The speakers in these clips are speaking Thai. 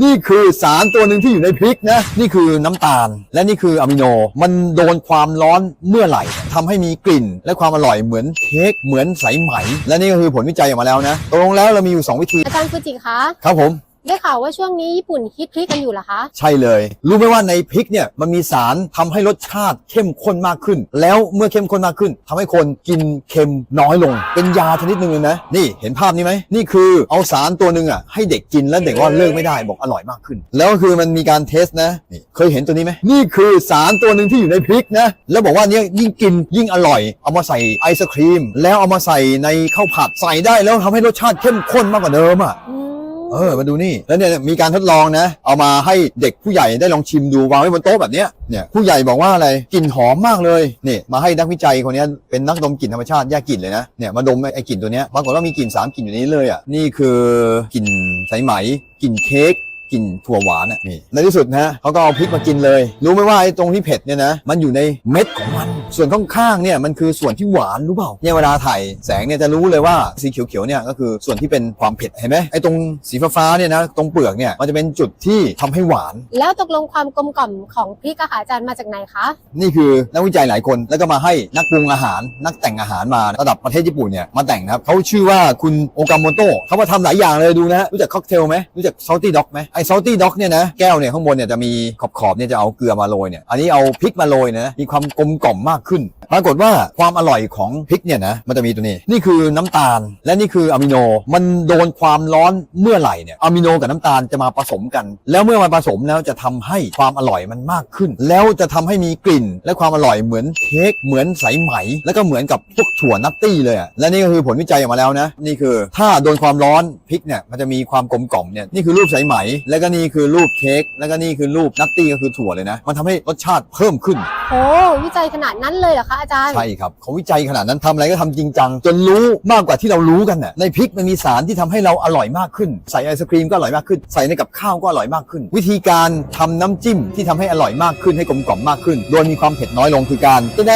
นี่คือสารตัวหนึ่งที่อยู่ในพริกนะ นี่คือน้ำตาล และนี่คืออะมิโน มันโดนความร้อนเมื่อไหร่ทำให้มีกลิ่น และความอร่อยเหมือนเค้กเหมือนสายไหม และนี่ก็คือผลวิจัยออกมาแล้วนะตกลงแล้วเรามีอยู่ 2 วิธี อาจารย์ฟูจิคะ ครับผม ได้ข่าวว่าช่วงนี้ญี่ปุ่นฮิตพริกกันอยู่เหรอคะ ใช่เลย รู้ไหมว่าในพริกเนี่ยมันมีสารทำให้รสชาติเข้มข้นมากขึ้น แล้วเมื่อเข้มข้นมากขึ้นทำให้คนกินเค็มน้อยลง เป็นยาชนิดหนึ่งเลยนะนี่เห็นภาพนี้ไหมนี่คือเอาสารตัวหนึ่งอะให้เด็กกินแล้วเด็กว่าเลิกไม่ได้บอกอร่อยมากขึ้น แล้วก็คือมันมีการเทสนะนี่เคยเห็นตัวนี้ไหมนี่คือสารตัวหนึ่งที่อยู่ในพริกนะแล้วบอกว่าเนี่ยยิ่งกินยิ่งอร่อย เอามาใส่ไอศครีม แล้วเอามาใส่ในข้าวผัดใส่ได้แล้วทำให้รสชาติเข้มข้นมากกว่าเดิมอะอืม เออมาดูนี่แล้วเนี่ยมีการทดลองนะ เอามาให้เด็กผู้ใหญ่ได้ลองชิมดูวางไว้บนโต๊ะแบบเนี้ยเนี่ยผู้ใหญ่บอกว่าอะไรกลิ่นหอมมากเลยนี่มาให้นักวิจัยคนนี้เป็นนักดมกลิ่นธรรมชาติแยกกลิ่นเลยนะเนี่ยมาดมไอ้กลิ่นตัวเนี้ยปรากฏว่ามีกลิ่นสามกลิ่นอยู่นี้เลยอะนี่คือกลิ่นสายไหมกลิ่นเค้ก กลิ่นถั่วหวานอะนี่ในที่สุดนะเขาก็เอาพริกมากินเลย รู้ไหมว่าไอ้ตรงที่เผ็ดเนี่ยนะมันอยู่ในเม็ดของมัน ส่วนข้างๆเนี่ยมันคือส่วนที่หวานรู้เปล่าเนี่ยเวลาถ่ายแสงเนี่ยจะรู้เลยว่าสีเขียวๆเนี่ยก็คือส่วนที่เป็นความเผ็ดเห็นไหมไอ้ตรงสีฟ้าๆเนี่ยนะตรงเปลือกเนี่ยมันจะเป็นจุดที่ทำให้หวาน แล้วตกลงความกลมกล่อมของพริกอะค่ะอาจารย์มาจากไหนคะนี่คือนักวิจัยหลายคนแล้วก็มาให้นักปรุงอาหาร นักแต่งอาหารมาระดับประเทศญี่ปุ่นเนี่ยมาแต่งนะครับเขาชื่อว่าคุณโอกาโมโตะเขามาทำหลายอย่างเลยดูนะฮะรู้จักค็อกเทลไหมรู้จักซอลตี้ด็อกไหมไอ้ซอลตี้ด็อกเนี่ยนะแก้วเนี่ยข้างบนเนี่ยจะมีขอบขอบเนี่ยจะเอาเกลือมาโรยเนี่ยอันนี้เอาพริกมาโรยนะมีความกลมกล่อมมากขึ้น ปรากฏว่าความอร่อยของพริกเนี่ยนะมันจะมีตัวนี้ นี่คือน้ำตาล และนี่คืออะมิโนมันโดนความร้อนเมื่อไหร่เนี่ยอะมิโนกับน้ำตาลจะมาผสมกัน แล้วเมื่อมันผสมแล้วจะทำให้ความอร่อยมันมากขึ้น แล้วจะทำให้มีกลิ่น และความอร่อยเหมือนเค้กเหมือนสายไหม แล้วก็เหมือนกับพวกถั่วนัตตี้เลยอะและนี่ก็คือผลวิจัยออกมาแล้วนะนี่คือ ถ้าโดนความร้อนพริกเนี่ยมันจะมีความกลมกล่อมเนี่ยนี่คือรูปสายไหมแล้วก็นี่คือรูปเค้กแล้วก็นี่คือรูปนัตตี้ก็คือถั่วเลยนะ มันทำให้รสชาติเพิ่มขึ้น โอ้วิจัยขนาดนั้นเลยเหรอคะอาจารย์ ใช่ครับเขาวิจัยขนาดนั้นทำอะไรก็ทำจริงจัง จนรู้มากกว่าที่เรารู้กันน่ะในพริกมันมีสารที่ทำให้เราอร่อยมากขึ้น ใส่ไอศครีมก็อร่อยมากขึ้น ใส่ในกับข้าวก็อร่อยมากขึ้น วิธีการทำน้ำจิ้มที่ทำให้อร่อยมากขึ้นให้กลมกล่อมมากขึ้น โดยมีความเผ็ดน้อยลงคือการแด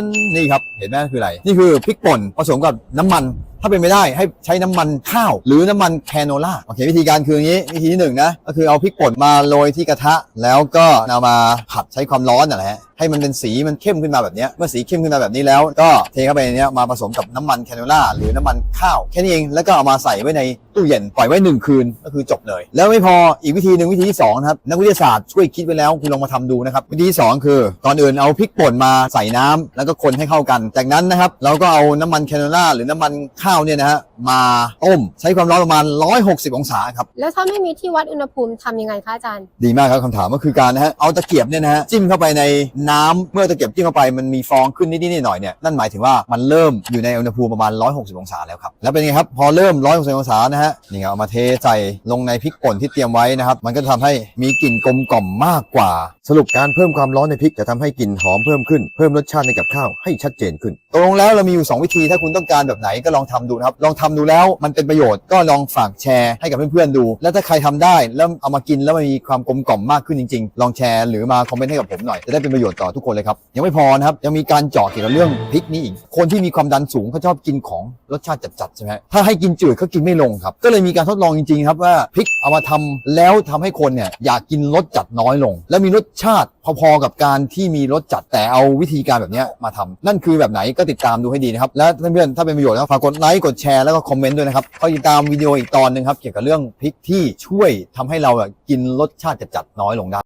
นนี่ครับเห็นไหมคืออะไรนี่คือพริกป่นผสมกับน้ำมันถ้าเป็นไม่ได้ให้ใช้น้ำมันข้าว หรือน้ำมันแคโนล่าโอเควิธีการคืออย่างนี้ วิธีที่หนึ่งนะ ก็คือเอาพริกป่นมาโรยที่กระทะ แล้วก็เอามาผัดใช้ความร้อนนั่นแหละให้มันเป็นสีมันเข้มขึ้นมาแบบเนี้ยเมื่อสีเข้มขึ้นมาแบบนี้แล้ว ก็เทเข้าไปในเนี้ยมาผสมกับน้ำมันแคโนล่าหรือน้ำมันข้าวแค่นี้เองแล้วก็เอามาใส่ไว้ในตู้เย็นปล่อยไว้หนึ่งคืนก็คือจบเลย แล้วไม่พออีกวิธีหนึ่งวิธีที่สองนะครับนักวิทยาศาสตร์ช่วยคิดไว้แล้วคุณลองมาทำดูนะครับวิธีที่สองคือก่อนอื่นเอาพริกป่นมาใส่น้ำแล้วก็คนให้เข้ากัน จากนั้นนะครับเราก็เอาน้ำมันแคโนล่าหรือน้ำมันข้าวเนี่ยนะฮะมาต้มใช้ความร้อนประมาณ 160 องศาครับแล้วถ้าไม่มีที่วัดอุณหภูมิทำยังไงคะอาจารย์ ดีมากครับคำถามก็คือการนะฮะเอาตะเกียบเนี่ยนะฮะจิ้มเข้าไปในน้ำเมื่อตะเกียบจิ้มเข้าไปมันมีฟองขึ้นนิดๆหน่อยๆเนี่ยนั่นหมายถึงว่ามันเริ่มอยู่ในอุณหภูมิประมาณ 160 องศาแล้วครับแล้วเป็นไงครับพอเริ่ม 160 องศานะฮะนี่ครับเอามาเทใส่ลงในพริกป่นที่เตรียมไว้นะครับมันก็จะทำให้มีกลิ่นกลมกล่อมมากกว่า สรุปการเพิ่มความร้อนในพริกจะทำให้กลิ่นหอมเพิ่มขึ้นเพิ่มรสชาติในกับข้าวให้ชัดเจนขึ้นตกลงแล้วเรามีอยู่ 2 วิธีถ้าคุณต้องการแบบไหนก็ลองทำดูนะครับลองทำดูแล้วมันเป็นประโยชน์ก็ลองฝากแชร์ให้กับเพื่อนๆดู แล้วถ้าใครทำได้แล้วเอามากินแล้วมันมีความกลมกล่อมมากขึ้นจริง ๆ ลองแชร์หรือมาคอมเมนต์ให้กับผมหน่อยจะได้เป็นประโยชน์ต่อทุกคนเลยครับ ยังไม่พอนะครับ ยังมีการเจาะเกี่ยวกับเรื่องพริกนี้อีก คนที่มีความดันสูงเขาชอบกินของรสชาติจัดๆใช่ไหมถ้าให้กินจืดเขากินไม่ลงครับ ก็เลยมีการทดลองจริงๆครับว่าพริกเอามาทำแล้วทำให้คนเนี่ยอยากกินรสจัดน้อยลง แล้วมีรสชาติพอๆกับการที่มีรสจัดแต่เอาวิธีการแบบนี้มาทำนั่นคือแบบไหนก็ติดตามดูให้ดีนะครับ และเพื่อนๆถ้าเป็นประโยชน์ก็ฝากกดไลค์กดแชร์แล้วก็คอมเมนต์ด้วยนะครับก็ติดตามวิดีโออีกตอนหนึ่งครับเกี่ยวกับเรื่องพริกที่ช่วยทำให้เรากินรสชาติจัดๆน้อยลงได้